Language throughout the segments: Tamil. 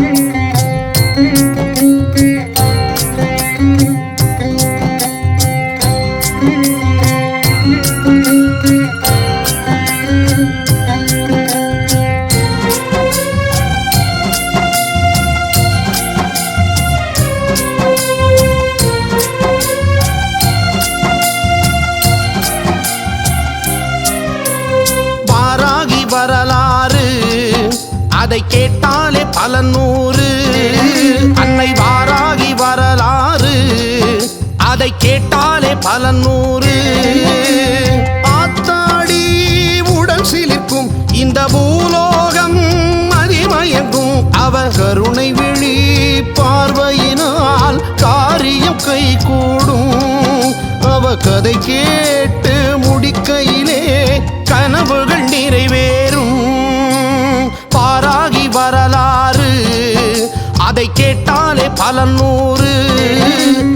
வாராகி அதை கேட்டாலே பல நூறு. அன்னை வாராகி வரலாறு. அதை கேட்டாலே பல நூறு. ஆத்தாடி உடல் சிலிர்க்கும் இந்த பூலோகம் அறிமயங்கும் அவ கருணை விழி பார்வையினால் காரியம் கை கூடும் அவ கதை கேட்டு முடிக்கையிலே அதை கேட்டாலே பல நூறு.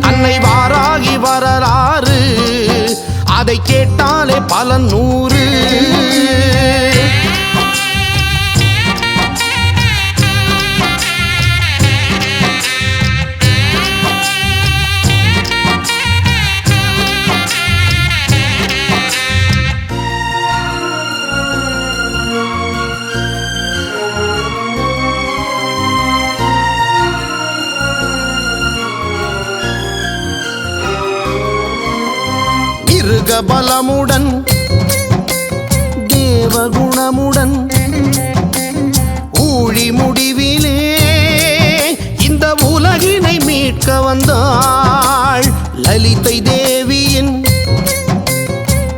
அன்னை வாராகி வரலாறு. அதை கேட்டாலே பல நூறு. மிருக பலமுடன் தேவகுணமுடன். ஊழி முடிவிலே இந்த உலகினை மீட்க வந்தாள் லலிதை தேவியின்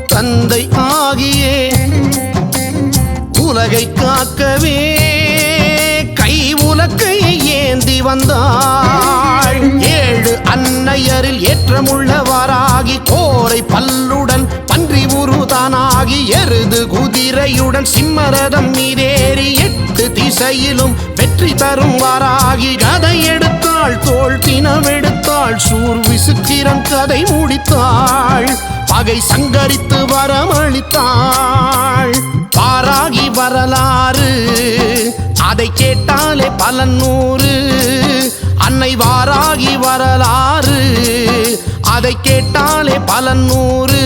தந்தை ஆகியே. உலகை காக்கவே ஏந்தி வந்தாள். ஏழு அன்னையரில் ஏற்றமுள்ளவராகி கோரை பல்லுடன் பன்றி உருதானாகி எருது குதிரையுடன் சிம்மரதம் மீதேறி எட்டு திசையிலும் வெற்றி தரும் வாராகி கதை எடுத்தாள் தோல் தினமெடுத்தாள் சூர் விசுத்திரம் கதை முடித்தாள். பகை சங்கரித்து வரமளித்தாள். பாராகி வரலாறு அதை கேட்டாலே பல நூறு. அன்னை வாராகி வரலாறு. அதை கேட்டாலே பல நூறு.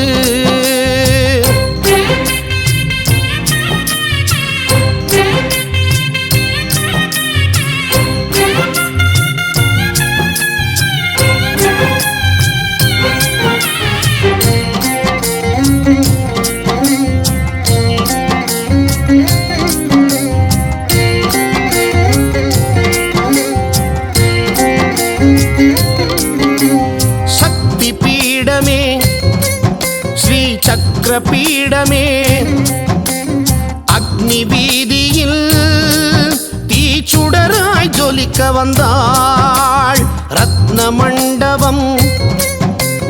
சக்கர பீடமே. அக்னி வீதியில் தீச்சுடராய் ஜொலிக்க வந்தாள் ரத்ன மண்டபம்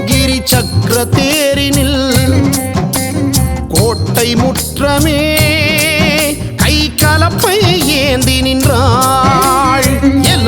கிரி சக்கர தேரினில் கோட்டை முற்றமே. கை கலப்பை ஏந்தி நின்றாள்.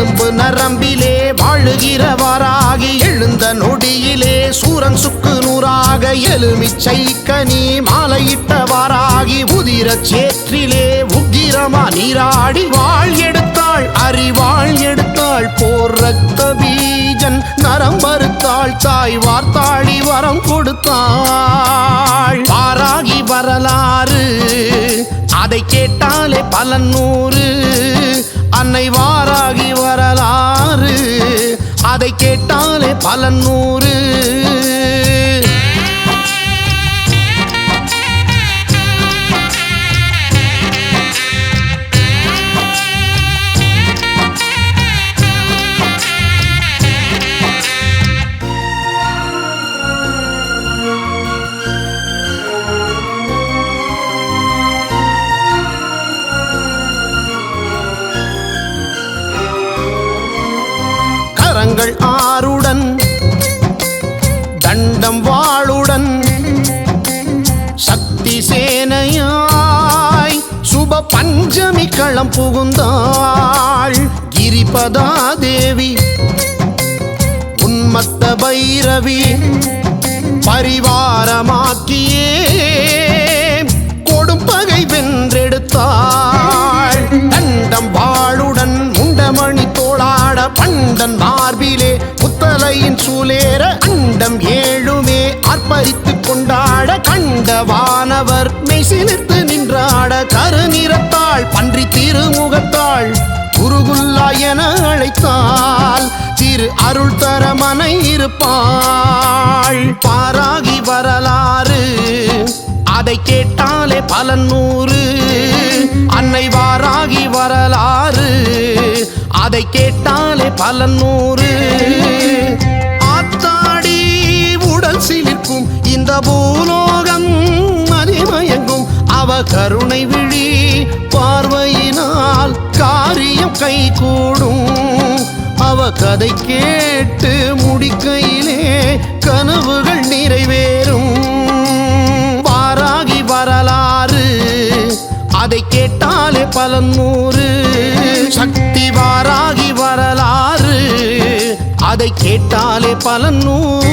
எலும்பு நரம்பிலே வாழுகிறவராகி எழுந்த நொடியிலே சூரன் சுக்கு நூறாக எலுமிச்சை கனி மாலையிட்டவராகி உதிர சேற்றிலே உக்கிரமா நீராடி வாழ் எடுத்தாள் அறிவாள் எடுத்தாள். போர் ரத்த பீஜன் நரம் மறுத்தாள் தாய் வார்த்தாடி வரம் கொடுத்தாள். பாராகி வரலாறு அதை கேட்டாலே பல நூறு. அன்னை வா அதை கேட்டாலே பல நூறு. தங்கள் ஆறுடன் தண்டம் வாளுடன் சக்தி சேனையாய் சுப பஞ்சமி களம் புகுந்தாள். கிரிபதா தேவி உன்மத்த பைரவி பரிவாரமாக்கியே கொடும் பகை வென்றெடுத்தாள். தண்டம் வாளுடன் முண்ட தங்கமணி பண்டன் மார்பிலே புத்தலையின் சூலேற அண்டம் ஏழுமே அர்ப்பரித்து கொண்டாட கண்ட வானவர் மெய்சிலிர்த்து நின்றாட கருநிறத்தாள் பன்றி திருமுகத்தாள் குருகுல்லா என அழைத்தாள் திரு அருள் தர மனை இருப்பாள். பாராகி வரலாறு அதை கேட்டாலே பலன் நூறு. அன்னை வாராகி வரலாறு அதை கேட்டாலே பல நூறு. ஆத்தாடி உடல் சிலிர்க்கும் இந்த பூலோகம் மதிமயங்கும். அவ கருணை விழி பார்வையினால் காரியம் கை கூடும் அவ கதை கேட்டு முடிக்கையிலே கனவுகள் நிறைவேறும். வாராகி வரலாறு அதை கேட்டாலே பல நூறு. சக்தி அதை கேட்டாலே பலன் நூறு.